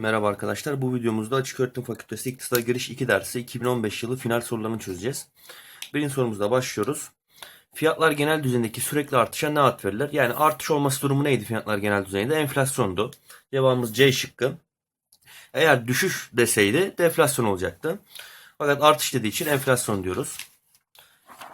Merhaba arkadaşlar. Bu videomuzda Açık Öğretim Fakültesi İktisada Giriş 2 dersi 2015 yılı final sorularını çözeceğiz. Birinci sorumuzda başlıyoruz. Fiyatlar genel düzeyindeki sürekli artışa ne ad verilir? Yani artış olması durumu neydi fiyatlar genel düzeyinde? Enflasyondu. Cevabımız C şıkkı. Eğer düşüş deseydi deflasyon olacaktı. Fakat artış dediği için enflasyon diyoruz.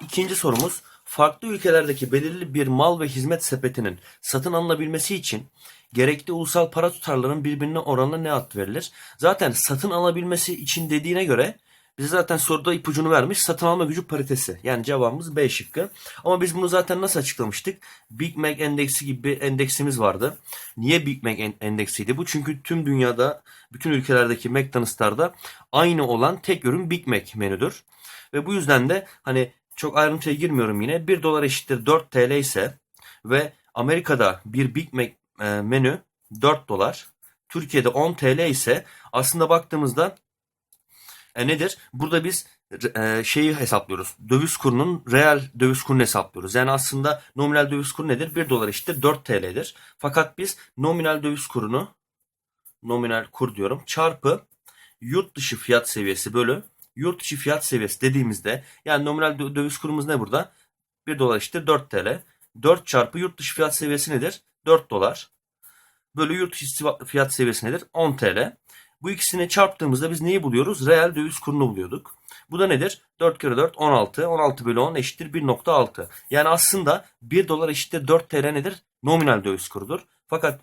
İkinci sorumuz farklı ülkelerdeki belirli bir mal ve hizmet sepetinin satın alınabilmesi için gerekli ulusal para tutarlarının birbirine oranına ne ad verilir? Zaten satın alabilmesi için dediğine göre bize zaten soruda ipucunu vermiş satın alma gücü paritesi. Yani cevabımız B şıkkı. Ama biz bunu zaten nasıl açıklamıştık? Big Mac endeksi gibi bir endeksimiz vardı. Niye Big Mac en- endeksiydi bu? Çünkü tüm dünyada bütün ülkelerdeki McDonald's'larda aynı olan tek ürün Big Mac menüdür. Ve bu yüzden de hani çok ayrıntıya girmiyorum yine. 1 dolar eşittir 4 TL ise ve Amerika'da bir Big Mac e, menü 4 dolar. Türkiye'de 10 TL ise aslında baktığımızda e, nedir? Burada biz e, şeyi hesaplıyoruz. Döviz kurunun reel döviz kurunu hesaplıyoruz. Yani aslında nominal döviz kuru nedir? 1 dolar eşittir 4 TL'dir. Fakat biz nominal döviz kurunu nominal kur diyorum çarpı yurt dışı fiyat seviyesi bölü yurt dışı fiyat seviyesi dediğimizde yani nominal dö- döviz kurumuz ne burada? 1 dolar eşittir 4 TL. 4 çarpı yurt dışı fiyat seviyesi nedir? 4 dolar. Bölü yurt dışı fiyat seviyesi nedir? 10 TL. Bu ikisini çarptığımızda biz neyi buluyoruz? Reel döviz kurunu buluyorduk. Bu da nedir? 4 kere 4 16. 16 bölü 10 eşittir 1.6. Yani aslında 1 dolar eşittir 4 TL nedir? Nominal döviz kurudur. Fakat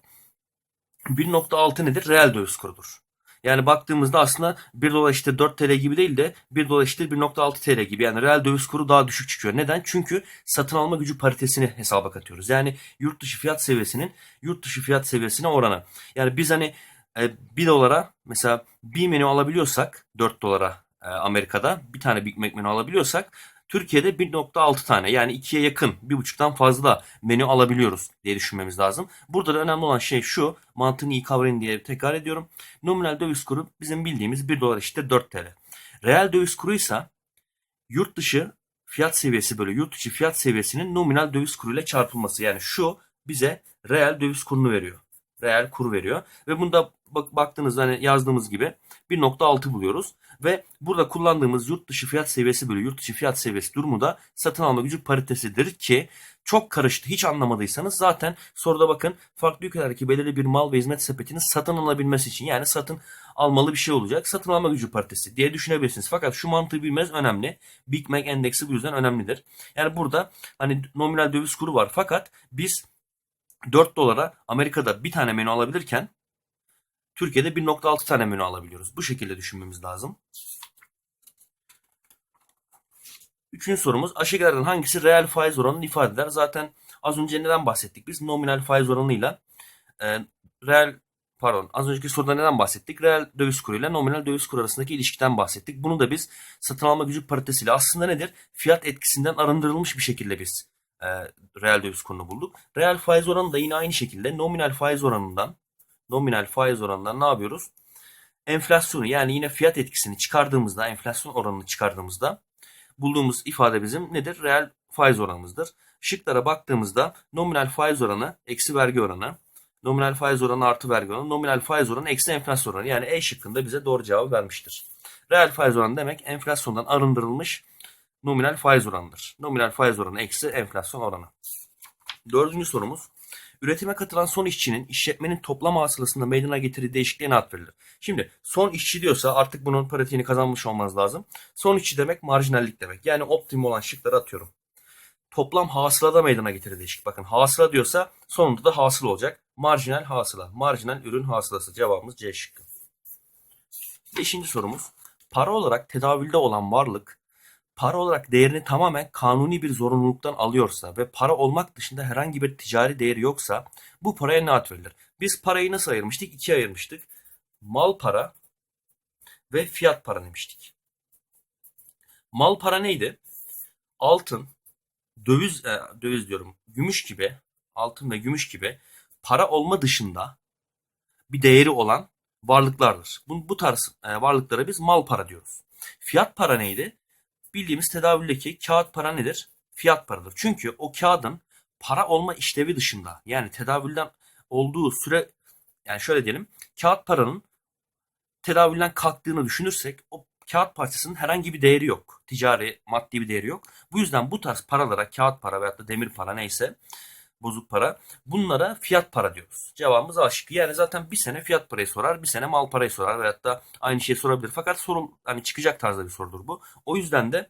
1.6 nedir? Reel döviz kurudur. Yani baktığımızda aslında 1 dolar eşittir 4 TL gibi değil de 1 dolar eşittir 1.6 TL gibi. Yani reel döviz kuru daha düşük çıkıyor. Neden? Çünkü satın alma gücü paritesini hesaba katıyoruz. Yani yurt dışı fiyat seviyesinin yurt dışı fiyat seviyesine oranı. Yani biz hani e, 1 dolara mesela bir menü alabiliyorsak 4 dolara e, Amerika'da bir tane Big Mac menü alabiliyorsak Türkiye'de 1.6 tane yani 2'ye yakın, 1.5'tan fazla menü alabiliyoruz diye düşünmemiz lazım. Burada da önemli olan şey şu, mantığını iyi kavrayın diye tekrar ediyorum. Nominal döviz kuru bizim bildiğimiz 1 dolar işte 4 TL. Reel döviz kuru ise yurt dışı fiyat seviyesi böyle yurt dışı fiyat seviyesinin nominal döviz kuruyla çarpılması. Yani şu bize reel döviz kurunu veriyor. Reel kur veriyor. Ve bunda bak, baktığınızda hani yazdığımız gibi 1.6 buluyoruz. Ve burada kullandığımız yurt dışı fiyat seviyesi bölü yurt dışı fiyat seviyesi durumu da satın alma gücü paritesidir ki çok karıştı hiç anlamadıysanız zaten soruda bakın farklı ülkelerdeki belirli bir mal ve hizmet sepetinin satın alınabilmesi için yani satın almalı bir şey olacak. Satın alma gücü paritesi diye düşünebilirsiniz. Fakat şu mantığı bilmez önemli. Big Mac endeksi bu yüzden önemlidir. Yani burada hani nominal döviz kuru var fakat biz 4 dolara Amerika'da bir tane menü alabilirken Türkiye'de 1.6 tane menü alabiliyoruz. Bu şekilde düşünmemiz lazım. Üçüncü sorumuz aşağıdakilerden hangisi reel faiz oranını ifade eder? Zaten az önce neden bahsettik? Biz nominal faiz oranıyla e, reel pardon az önceki soruda neden bahsettik? Reel döviz kuruyla nominal döviz kuru arasındaki ilişkiden bahsettik. Bunu da biz satın alma gücü paritesiyle aslında nedir? Fiyat etkisinden arındırılmış bir şekilde biz e, reel döviz kurunu bulduk. Reel faiz oranı da yine aynı şekilde nominal faiz oranından nominal faiz oranından ne yapıyoruz? Enflasyonu yani yine fiyat etkisini çıkardığımızda, enflasyon oranını çıkardığımızda bulduğumuz ifade bizim nedir? Reel faiz oranımızdır. Şıklara baktığımızda nominal faiz oranı eksi vergi oranı, nominal faiz oranı artı vergi oranı, nominal faiz oranı eksi enflasyon oranı. Yani E şıkkında bize doğru cevabı vermiştir. Reel faiz oranı demek enflasyondan arındırılmış nominal faiz oranıdır. Nominal faiz oranı eksi enflasyon oranı. Dördüncü sorumuz. Üretime katılan son işçinin işletmenin toplam hasılasında meydana getirdiği değişikliğe ne ad verilir? Şimdi son işçi diyorsa artık bunun pratiğini kazanmış olmanız lazım. Son işçi demek marjinallik demek. Yani optimum olan şıkları atıyorum. Toplam hasılada meydana getirdiği değişiklik. Bakın hasıla diyorsa sonunda da hasıl olacak. Marjinal hasıla. Marjinal ürün hasılası. Cevabımız C şıkkı. Beşinci sorumuz. Para olarak tedavülde olan varlık para olarak değerini tamamen kanuni bir zorunluluktan alıyorsa ve para olmak dışında herhangi bir ticari değeri yoksa bu paraya ne ad verilir? Biz parayı nasıl ayırmıştık? İkiye ayırmıştık. Mal para ve fiyat para demiştik. Mal para neydi? Altın, döviz, e, döviz diyorum, gümüş gibi, altın ve gümüş gibi para olma dışında bir değeri olan varlıklardır. Bu, bu tarz e, varlıklara biz mal para diyoruz. Fiyat para neydi? Bildiğimiz tedavüldeki kağıt para nedir? Fiyat paradır. Çünkü o kağıdın para olma işlevi dışında yani tedavülden olduğu süre yani şöyle diyelim kağıt paranın tedavülden kalktığını düşünürsek o kağıt parçasının herhangi bir değeri yok. Ticari, maddi bir değeri yok. Bu yüzden bu tarz paralara kağıt para veyahut da demir para neyse bozuk para bunlara fiyat para diyoruz. Cevabımız A. Yani zaten bir sene fiyat parayı sorar, bir sene mal parayı sorar veyahut da aynı şeyi sorabilir. Fakat sorum hani çıkacak tarzda bir sorudur bu. O yüzden de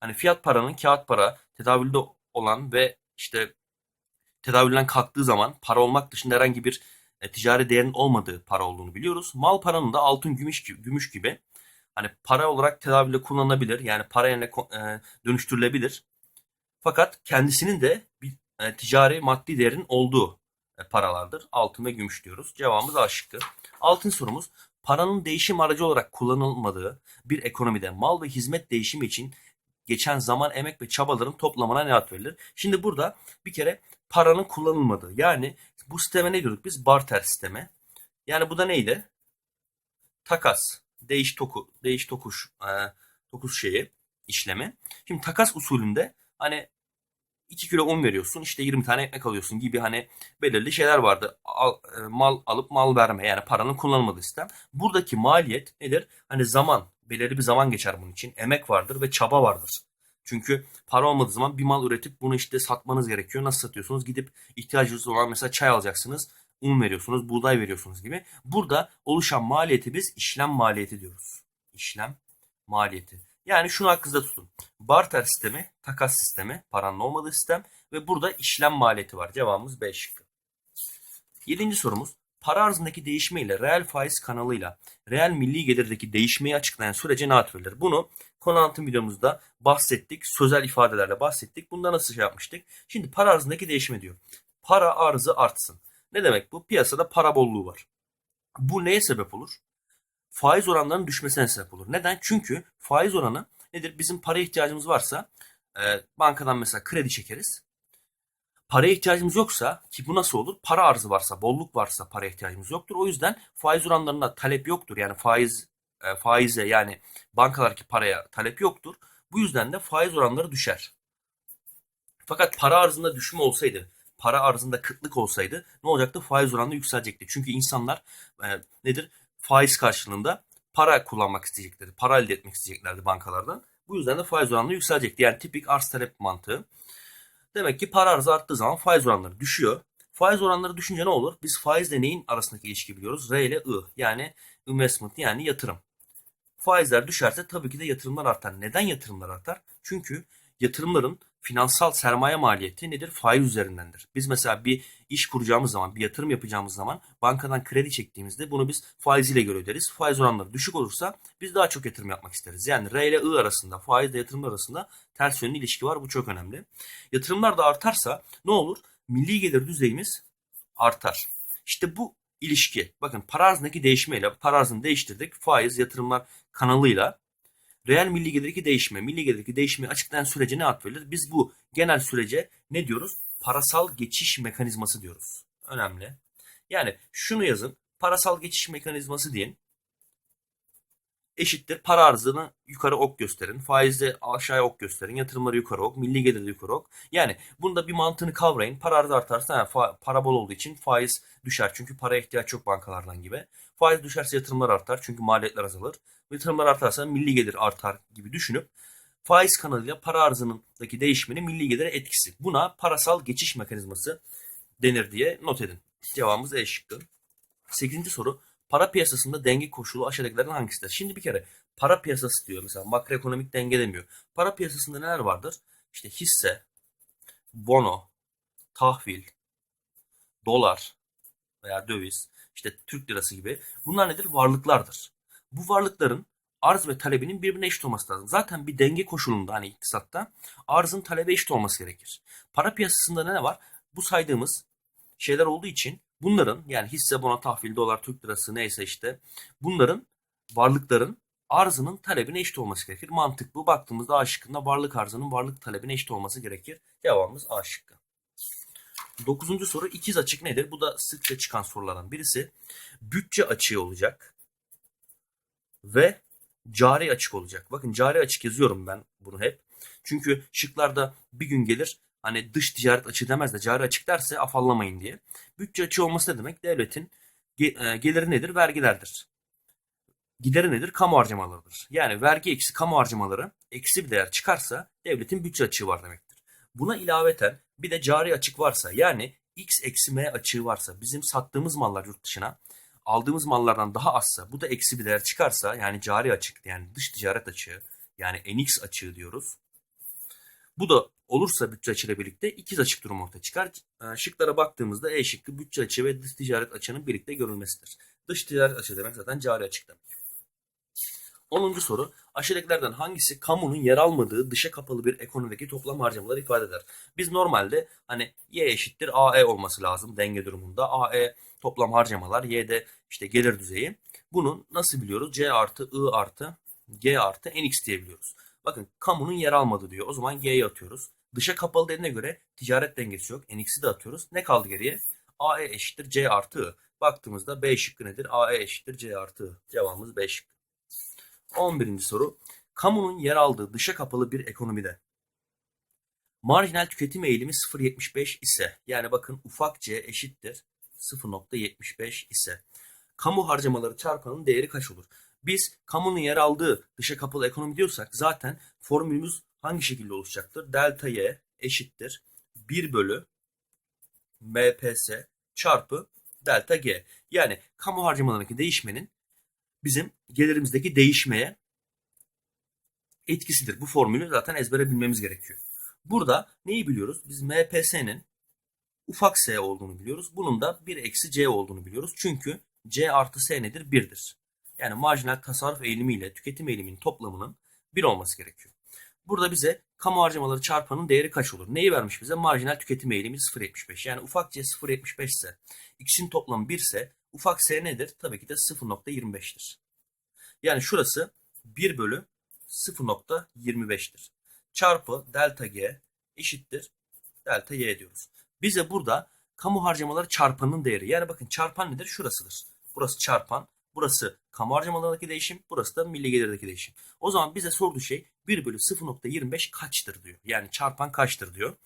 hani fiyat paranın kağıt para, tedavülde olan ve işte tedavülden kalktığı zaman para olmak dışında herhangi bir e, ticari değerin olmadığı para olduğunu biliyoruz. Mal paranın da altın, gümüş, gibi- gümüş gibi hani para olarak tedavülde kullanılabilir. Yani para yerine e, dönüştürülebilir. Fakat kendisinin de bir e, ticari maddi değerin olduğu e, paralardır. Altın ve gümüş diyoruz. Cevabımız A şıkkı. Altın sorumuz paranın değişim aracı olarak kullanılmadığı bir ekonomide mal ve hizmet değişimi için geçen zaman, emek ve çabaların toplamına ne ad verilir? Şimdi burada bir kere paranın kullanılmadığı yani bu sisteme ne diyorduk biz? Barter sistemi. Yani bu da neydi? Takas, değiş toku, değiş tokuş, e, tokuş şeyi, işlemi. Şimdi takas usulünde hani 2 kilo un veriyorsun işte 20 tane ekmek alıyorsun gibi hani belirli şeyler vardı. Al, e, mal alıp mal verme yani paranın kullanılmadığı sistem. Buradaki maliyet nedir? Hani zaman belirli bir zaman geçer bunun için. Emek vardır ve çaba vardır. Çünkü para olmadığı zaman bir mal üretip bunu işte satmanız gerekiyor. Nasıl satıyorsunuz? Gidip ihtiyacınız olan mesela çay alacaksınız. Un veriyorsunuz, buğday veriyorsunuz gibi. Burada oluşan maliyeti biz işlem maliyeti diyoruz. İşlem maliyeti. Yani şunu aklınızda tutun. Barter sistemi, takas sistemi, paranın olmadığı sistem ve burada işlem maliyeti var. Cevabımız B şıkkı. Yedinci sorumuz. Para arzındaki değişme ile reel faiz kanalıyla reel milli gelirdeki değişmeyi açıklayan sürece ne ad verilir? Bunu konu anlatım videomuzda bahsettik. Sözel ifadelerle bahsettik. Bunda nasıl şey yapmıştık? Şimdi para arzındaki değişme diyor. Para arzı artsın. Ne demek bu? Piyasada para bolluğu var. Bu neye sebep olur? Faiz oranlarının düşmesine sebep olur. Neden? Çünkü faiz oranı nedir? Bizim para ihtiyacımız varsa e, bankadan mesela kredi çekeriz. Paraya ihtiyacımız yoksa ki bu nasıl olur? Para arzı varsa, bolluk varsa para ihtiyacımız yoktur. O yüzden faiz oranlarında talep yoktur. Yani faiz e, faize yani bankalardaki paraya talep yoktur. Bu yüzden de faiz oranları düşer. Fakat para arzında düşme olsaydı, para arzında kıtlık olsaydı ne olacaktı? Faiz oranı yükselecekti. Çünkü insanlar e, nedir? Faiz karşılığında para kullanmak isteyeceklerdi. Para elde etmek isteyeceklerdi bankalardan. Bu yüzden de faiz oranları yükselecekti. Yani tipik arz talep mantığı. Demek ki para arzı arttığı zaman faiz oranları düşüyor. Faiz oranları düşünce ne olur? Biz faizle neyin arasındaki ilişki biliyoruz? R ile I. Yani investment yani yatırım. Faizler düşerse tabii ki de yatırımlar artar. Neden yatırımlar artar? Çünkü yatırımların finansal sermaye maliyeti nedir? Faiz üzerindendir. Biz mesela bir iş kuracağımız zaman, bir yatırım yapacağımız zaman bankadan kredi çektiğimizde bunu biz faiziyle göre öderiz. Faiz oranları düşük olursa biz daha çok yatırım yapmak isteriz. Yani R ile I arasında, faizle yatırımlar arasında ters yönlü ilişki var. Bu çok önemli. Yatırımlar da artarsa ne olur? Milli gelir düzeyimiz artar. İşte bu ilişki, bakın para arzındaki değişmeyle para arzını değiştirdik. Faiz, yatırımlar kanalıyla reel milli gelirdeki değişme, milli gelirdeki değişmeyi açıklayan sürece ne ad verilir? Biz bu genel sürece ne diyoruz? Parasal geçiş mekanizması diyoruz. Önemli. Yani şunu yazın. Parasal geçiş mekanizması deyin. Eşittir para arzını yukarı ok gösterin. Faizde aşağıya ok gösterin. Yatırımları yukarı ok. Milli geliri yukarı ok. Yani bunda bir mantığını kavrayın. Para arzı artarsa yani fa- para bol olduğu için faiz düşer. Çünkü paraya ihtiyaç yok bankalardan gibi. Faiz düşerse yatırımlar artar. Çünkü maliyetler azalır. Yatırımlar artarsa milli gelir artar gibi düşünüp faiz kanalıyla para arzındaki değişmenin milli gelire etkisi. Buna parasal geçiş mekanizması denir diye not edin. Cevabımız E şıkkı. 8. soru. Para piyasasında denge koşulu aşağıdakilerden hangisidir? Şimdi bir kere para piyasası diyor. Mesela makroekonomik denge demiyor. Para piyasasında neler vardır? İşte hisse, bono, tahvil, dolar veya döviz, işte Türk lirası gibi. Bunlar nedir? Varlıklardır. Bu varlıkların arz ve talebinin birbirine eşit olması lazım. Zaten bir denge koşulunda hani iktisatta arzın talebe eşit olması gerekir. Para piyasasında ne var? Bu saydığımız şeyler olduğu için bunların yani hisse, bono, tahvil, dolar, Türk lirası neyse işte bunların varlıkların arzının talebine eşit olması gerekir. Mantık bu. Baktığımızda A şıkkında varlık arzının varlık talebine eşit olması gerekir. Cevabımız A şıkkı. Dokuzuncu soru ikiz açık nedir? Bu da sıkça çıkan sorulardan birisi. Bütçe açığı olacak ve cari açık olacak. Bakın cari açık yazıyorum ben bunu hep. Çünkü şıklarda bir gün gelir hani dış ticaret açığı demez de cari açık derse afallamayın diye. Bütçe açığı olması ne demek? Devletin e, geliri nedir? Vergilerdir. gideri nedir? Kamu harcamalarıdır. Yani vergi eksi kamu harcamaları eksi bir değer çıkarsa devletin bütçe açığı var demektir. Buna ilaveten bir de cari açık varsa yani x eksi m açığı varsa bizim sattığımız mallar yurt dışına aldığımız mallardan daha azsa bu da eksi bir değer çıkarsa yani cari açık yani dış ticaret açığı yani NX açığı diyoruz. Bu da olursa bütçe açıyla birlikte ikiz açık durum ortaya çıkar. Ee, Şıklara baktığımızda E şıkkı bütçe açığı ve dış ticaret açığının birlikte görülmesidir. Dış ticaret açığı demek zaten cari açık demek. 10. soru. Aşağıdakilerden hangisi kamunun yer almadığı dışa kapalı bir ekonomideki toplam harcamaları ifade eder? Biz normalde hani Y eşittir AE olması lazım denge durumunda. AE toplam harcamalar, Y'de işte gelir düzeyi. Bunu nasıl biliyoruz? C artı I artı G artı NX diye biliyoruz. Bakın kamunun yer almadığı diyor. O zaman G'yi atıyoruz. Dışa kapalı dediğine göre ticaret dengesi yok. NX'i de atıyoruz. Ne kaldı geriye? AE eşittir C artı I. Baktığımızda B şıkkı nedir? AE eşittir C artı I. Cevabımız B şıkkı. 11. soru. Kamunun yer aldığı dışa kapalı bir ekonomide marjinal tüketim eğilimi 0.75 ise yani bakın ufak c eşittir 0.75 ise kamu harcamaları çarpanının değeri kaç olur? Biz kamunun yer aldığı dışa kapalı ekonomi diyorsak zaten formülümüz hangi şekilde oluşacaktır? Delta y eşittir 1 bölü MPS çarpı delta g. Yani kamu harcamalarındaki değişmenin bizim gelirimizdeki değişmeye etkisidir. Bu formülü zaten ezbere bilmemiz gerekiyor. Burada neyi biliyoruz? Biz MPS'nin ufak s olduğunu biliyoruz. Bunun da 1 eksi c olduğunu biliyoruz. Çünkü c artı s nedir? 1'dir. Yani marjinal tasarruf eğilimi ile tüketim eğiliminin toplamının 1 olması gerekiyor. Burada bize kamu harcamaları çarpanın değeri kaç olur? Neyi vermiş bize? Marjinal tüketim eğilimi 0.75. Yani ufak c 0.75 ise x'in toplamı 1 ise ufak s nedir? Tabii ki de 0.25'tir. Yani şurası 1 bölü 0.25'tir. Çarpı delta g eşittir delta y diyoruz. Bize burada kamu harcamaları çarpanının değeri. Yani bakın çarpan nedir? Şurasıdır. Burası çarpan. Burası kamu harcamalarındaki değişim. Burası da milli gelirdeki değişim. O zaman bize sorduğu şey 1 bölü 0.25 kaçtır diyor. Yani çarpan kaçtır diyor.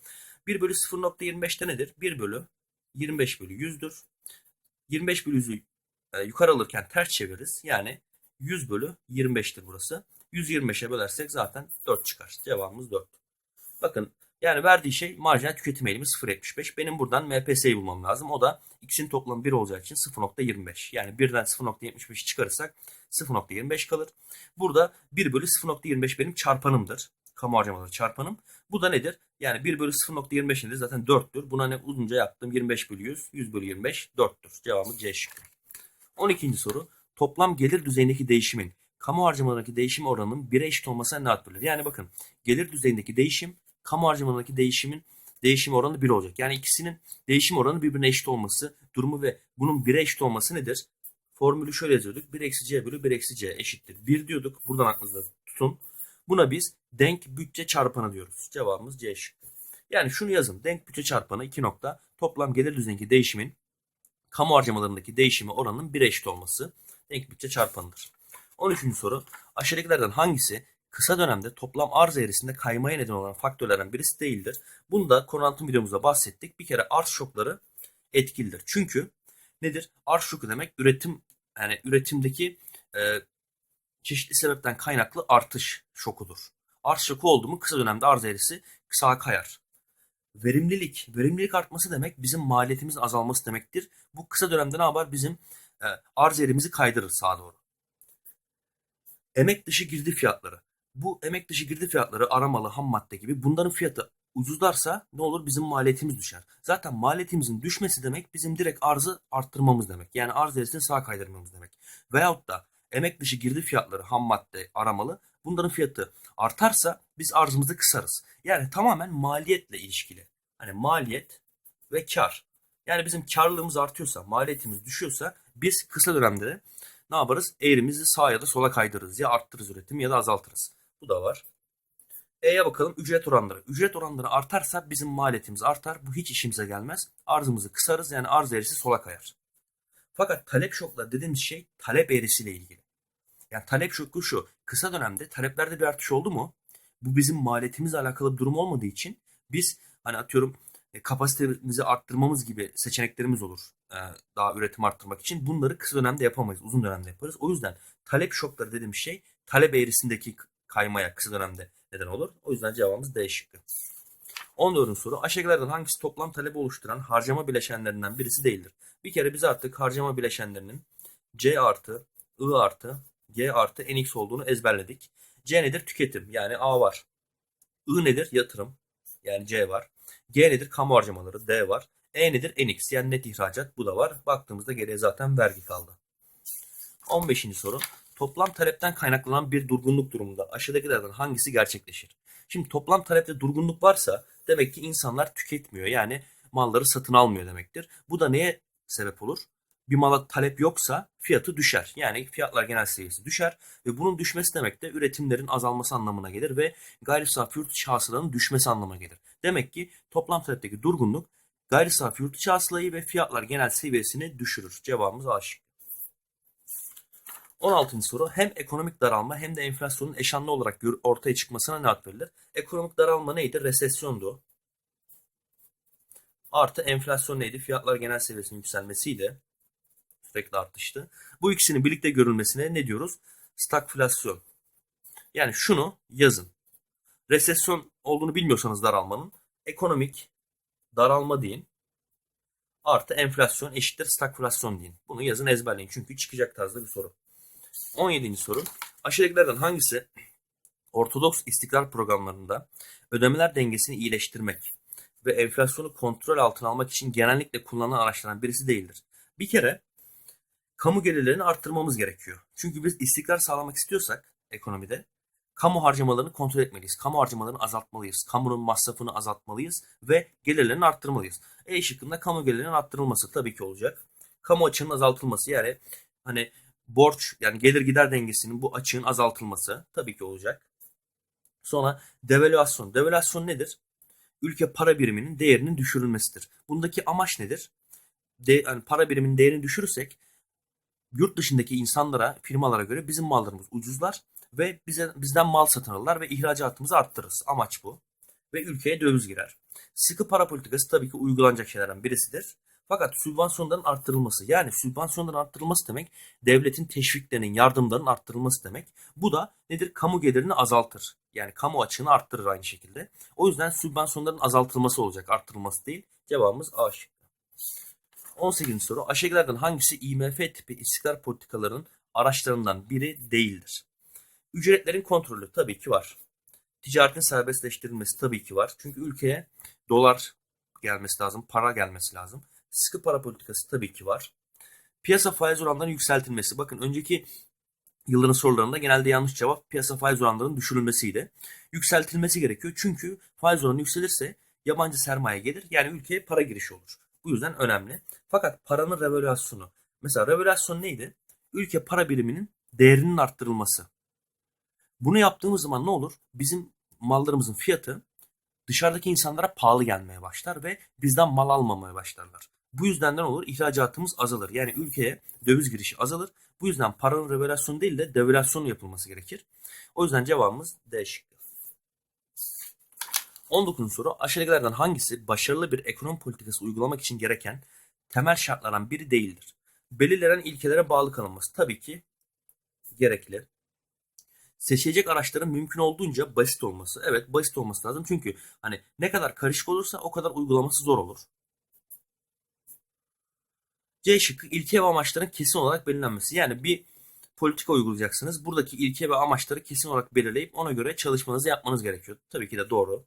1 bölü 0.25'te nedir? 1 bölü 25 bölü 100'dür. 25 bölü 100'ü e, yukarı alırken ters çeviririz. Yani 100 bölü 25'tir burası. 125'e bölersek zaten 4 çıkar. Cevabımız 4. Bakın yani verdiği şey marjinal tüketim eğilimi 0.75. Benim buradan MPS'yi bulmam lazım. O da x'in toplamı 1 olacağı için 0.25. Yani 1'den 0.75'i çıkarırsak 0.25 kalır. Burada 1 bölü 0.25 benim çarpanımdır. Kamu harcamaları çarpanım. Bu da nedir? Yani 1 bölü 0.25 nedir? Zaten 4'tür. Buna ne uzunca yaptım? 25 bölü 100. 100 bölü 25 4'tür. Cevabımız C şıkkı. 12. soru. Toplam gelir düzeyindeki değişimin kamu harcamalarındaki değişim oranının 1'e eşit olmasına ne ad verilir? Yani bakın gelir düzeyindeki değişim kamu harcamalarındaki değişimin değişim oranı 1 olacak. Yani ikisinin değişim oranı birbirine eşit olması durumu ve bunun 1'e eşit olması nedir? Formülü şöyle yazıyorduk. 1 eksi c bölü 1 eksi c eşittir. 1 diyorduk. Buradan aklınızda tutun. Buna biz denk bütçe çarpanı diyoruz. Cevabımız C şıkkı. Yani şunu yazın. Denk bütçe çarpanı 2 nokta toplam gelir düzeyindeki değişimin kamu harcamalarındaki değişimi oranının 1'e eşit olması denk bütçe çarpanıdır. 13. soru. Aşağıdakilerden hangisi kısa dönemde toplam arz eğrisinde kaymaya neden olan faktörlerden birisi değildir? Bunu da konu anlatım videomuzda bahsettik. Bir kere arz şokları etkilidir. Çünkü nedir? Arz şoku demek üretim yani üretimdeki e, çeşitli sebepten kaynaklı artış şokudur. Arz şoku oldu mu kısa dönemde arz eğrisi sağa kayar. Verimlilik, verimlilik artması demek bizim maliyetimizin azalması demektir. Bu kısa dönemde ne yapar? Bizim e, arz eğrimizi kaydırır sağa doğru. Emek dışı girdi fiyatları. Bu emek dışı girdi fiyatları aramalı, ham madde gibi bunların fiyatı ucuzlarsa ne olur bizim maliyetimiz düşer. Zaten maliyetimizin düşmesi demek bizim direkt arzı arttırmamız demek. Yani arz eğrisini sağa kaydırmamız demek. Veyahut da emek dışı girdi fiyatları, ham madde, aramalı bunların fiyatı artarsa biz arzımızı kısarız. Yani tamamen maliyetle ilişkili. Hani maliyet ve kar. Yani bizim karlılığımız artıyorsa, maliyetimiz düşüyorsa biz kısa dönemde de ne yaparız? Eğrimizi sağa ya da sola kaydırırız. Ya arttırırız üretimi ya da azaltırız. Bu da var. E'ye bakalım ücret oranları. Ücret oranları artarsa bizim maliyetimiz artar. Bu hiç işimize gelmez. Arzımızı kısarız yani arz eğrisi sola kayar. Fakat talep şokları dediğimiz şey talep eğrisiyle ilgili. Yani talep şoku şu. Kısa dönemde taleplerde bir artış oldu mu? Bu bizim maliyetimizle alakalı bir durum olmadığı için biz hani atıyorum e, kapasitemizi arttırmamız gibi seçeneklerimiz olur. e, daha üretim arttırmak için. Bunları kısa dönemde yapamayız. Uzun dönemde yaparız. O yüzden talep şokları dediğim şey talep eğrisindeki kaymaya kısa dönemde neden olur. O yüzden cevabımız D şıkkı. 14. soru. Aşağıdakilerden hangisi toplam talebi oluşturan harcama bileşenlerinden birisi değildir? Bir kere biz artık harcama bileşenlerinin C artı, I artı, G artı NX olduğunu ezberledik. C nedir? Tüketim. Yani A var. I nedir? Yatırım. Yani C var. G nedir? Kamu harcamaları. D var. E nedir? NX. Yani net ihracat. Bu da var. Baktığımızda geriye zaten vergi kaldı. 15. soru. Toplam talepten kaynaklanan bir durgunluk durumunda aşağıdakilerden hangisi gerçekleşir? Şimdi toplam talepte durgunluk varsa demek ki insanlar tüketmiyor. Yani malları satın almıyor demektir. Bu da neye sebep olur? Bir mala talep yoksa fiyatı düşer. Yani fiyatlar genel seviyesi düşer ve bunun düşmesi demek de üretimlerin azalması anlamına gelir ve gayri safi yurt içi hasılanın düşmesi anlamına gelir. Demek ki toplam talepteki durgunluk gayri safi yurt içi hasılayı ve fiyatlar genel seviyesini düşürür. Cevabımız A. 16. soru hem ekonomik daralma hem de enflasyonun eşanlı olarak ortaya çıkmasına ne ad verilir? Ekonomik daralma neydi? Resesyondu. Artı enflasyon neydi? Fiyatlar genel seviyesinin yükselmesiydi. Sürekli artıştı. Bu ikisinin birlikte görülmesine ne diyoruz? Stagflasyon. Yani şunu yazın. Resesyon olduğunu bilmiyorsanız daralmanın ekonomik daralma deyin. Artı enflasyon eşittir stagflasyon deyin. Bunu yazın ezberleyin çünkü çıkacak tarzda bir soru. 17. soru. Aşağıdakilerden hangisi Ortodoks istikrar programlarında ödemeler dengesini iyileştirmek ve enflasyonu kontrol altına almak için genellikle kullanılan araçlardan birisi değildir? Bir kere kamu gelirlerini arttırmamız gerekiyor. Çünkü biz istikrar sağlamak istiyorsak ekonomide kamu harcamalarını kontrol etmeliyiz. Kamu harcamalarını azaltmalıyız. Kamunun masrafını azaltmalıyız ve gelirlerini arttırmalıyız. E şıkkında kamu gelirlerinin arttırılması tabii ki olacak. Kamu açığının azaltılması yani hani borç yani gelir gider dengesinin bu açığın azaltılması tabii ki olacak. Sonra devalüasyon. Devalüasyon nedir? Ülke para biriminin değerinin düşürülmesidir. Bundaki amaç nedir? De, yani para biriminin değerini düşürürsek yurt dışındaki insanlara, firmalara göre bizim mallarımız ucuzlar ve bize bizden mal satın alırlar ve ihracatımızı arttırırız. Amaç bu. Ve ülkeye döviz girer. Sıkı para politikası tabii ki uygulanacak şeylerden birisidir. Fakat sübvansiyonların arttırılması yani sübvansiyonların arttırılması demek devletin teşviklerinin, yardımlarının arttırılması demek. Bu da nedir? Kamu gelirini azaltır. Yani kamu açığını arttırır aynı şekilde. O yüzden sübvansiyonların azaltılması olacak, arttırılması değil. Cevabımız A şıkkı. 18. soru. Aşağıdakilerden hangisi IMF tipi istikrar politikalarının araçlarından biri değildir? Ücretlerin kontrolü tabii ki var. Ticaretin serbestleştirilmesi tabii ki var. Çünkü ülkeye dolar gelmesi lazım, para gelmesi lazım. Sıkı para politikası tabii ki var. Piyasa faiz oranlarının yükseltilmesi. Bakın önceki yılların sorularında genelde yanlış cevap piyasa faiz oranlarının düşürülmesiydi. Yükseltilmesi gerekiyor. Çünkü faiz oranı yükselirse yabancı sermaye gelir. Yani ülkeye para girişi olur. Bu yüzden önemli. Fakat paranın revalüasyonu. Mesela revalüasyon neydi? Ülke para biriminin değerinin arttırılması. Bunu yaptığımız zaman ne olur? Bizim mallarımızın fiyatı dışarıdaki insanlara pahalı gelmeye başlar ve bizden mal almamaya başlarlar. Bu yüzden ne olur? İhracatımız azalır. Yani ülkeye döviz girişi azalır. Bu yüzden paranın revalüasyonu değil de devalüasyonu yapılması gerekir. O yüzden cevabımız D şıkkı. 19. soru. Aşağıdakilerden hangisi başarılı bir ekonomi politikası uygulamak için gereken temel şartlardan biri değildir? Belirlenen ilkelere bağlı kalınması tabii ki gerekli. Seçilecek araçların mümkün olduğunca basit olması. Evet basit olması lazım çünkü hani ne kadar karışık olursa o kadar uygulaması zor olur. C şıkkı ilke ve amaçların kesin olarak belirlenmesi. Yani bir politika uygulayacaksınız. Buradaki ilke ve amaçları kesin olarak belirleyip ona göre çalışmanızı yapmanız gerekiyor. Tabii ki de doğru.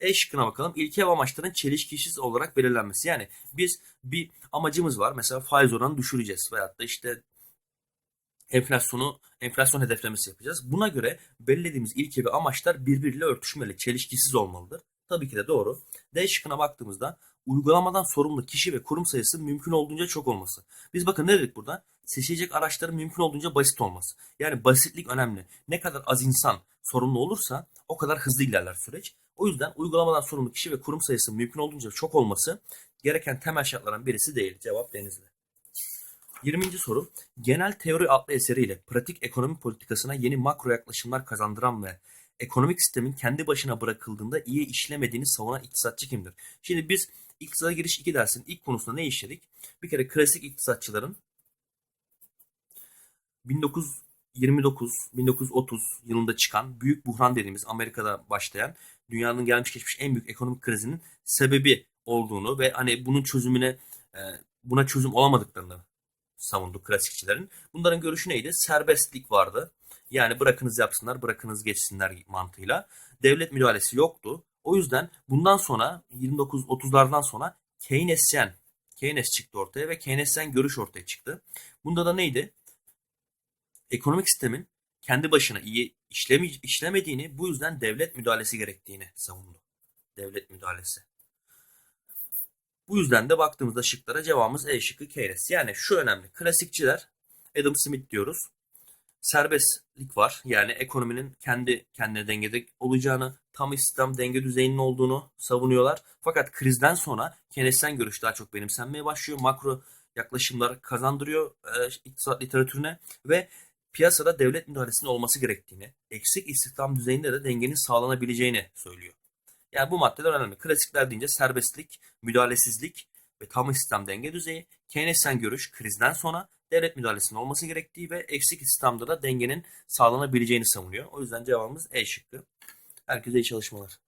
E şıkkına bakalım. İlke ve amaçların çelişkisiz olarak belirlenmesi. Yani biz bir amacımız var. Mesela faiz oranını düşüreceğiz. Veyahut da işte enflasyonu enflasyon hedeflemesi yapacağız. Buna göre belirlediğimiz ilke ve amaçlar birbiriyle örtüşmeli, çelişkisiz olmalıdır. Tabii ki de doğru. D şıkkına baktığımızda uygulamadan sorumlu kişi ve kurum sayısı mümkün olduğunca çok olması. Biz bakın ne dedik burada? Seçilecek araçların mümkün olduğunca basit olması. Yani basitlik önemli. Ne kadar az insan sorumlu olursa o kadar hızlı ilerler süreç. O yüzden uygulamadan sorumlu kişi ve kurum sayısı mümkün olduğunca çok olması gereken temel şartlardan birisi değil. Cevap Denizli. 20. soru. Genel teori adlı eseriyle pratik ekonomi politikasına yeni makro yaklaşımlar kazandıran ve ekonomik sistemin kendi başına bırakıldığında iyi işlemediğini savunan iktisatçı kimdir? Şimdi biz iktisada giriş 2 dersin ilk konusunda ne işledik? Bir kere klasik iktisatçıların 1929-1930 yılında çıkan büyük buhran dediğimiz Amerika'da başlayan dünyanın gelmiş geçmiş en büyük ekonomik krizinin sebebi olduğunu ve hani bunun çözümüne e, buna çözüm olamadıklarını savundu klasikçilerin. Bunların görüşü neydi? Serbestlik vardı. Yani bırakınız yapsınlar, bırakınız geçsinler mantığıyla. Devlet müdahalesi yoktu. O yüzden bundan sonra 29-30'lardan sonra Keynesyen, Keynes çıktı ortaya ve Keynesyen görüş ortaya çıktı. Bunda da neydi? Ekonomik sistemin kendi başına iyi işlemi, işlemediğini, bu yüzden devlet müdahalesi gerektiğini savundu. Devlet müdahalesi. Bu yüzden de baktığımızda şıklara cevabımız E şıkkı Keynes. Yani şu önemli. Klasikçiler Adam Smith diyoruz. Serbestlik var. Yani ekonominin kendi kendine dengede olacağını, tam istihdam denge düzeyinin olduğunu savunuyorlar. Fakat krizden sonra Keynesyen görüş daha çok benimsenmeye başlıyor. Makro yaklaşımlar kazandırıyor e, iktisat literatürüne ve piyasada devlet müdahalesinin olması gerektiğini, eksik istihdam düzeyinde de dengenin sağlanabileceğini söylüyor. Yani bu maddeler önemli. Klasikler deyince serbestlik, müdahalesizlik ve tam istihdam denge düzeyi. Keynesyen görüş krizden sonra devlet müdahalesinin olması gerektiği ve eksik istihdamda da dengenin sağlanabileceğini savunuyor. O yüzden cevabımız E şıkkı. Herkese iyi çalışmalar.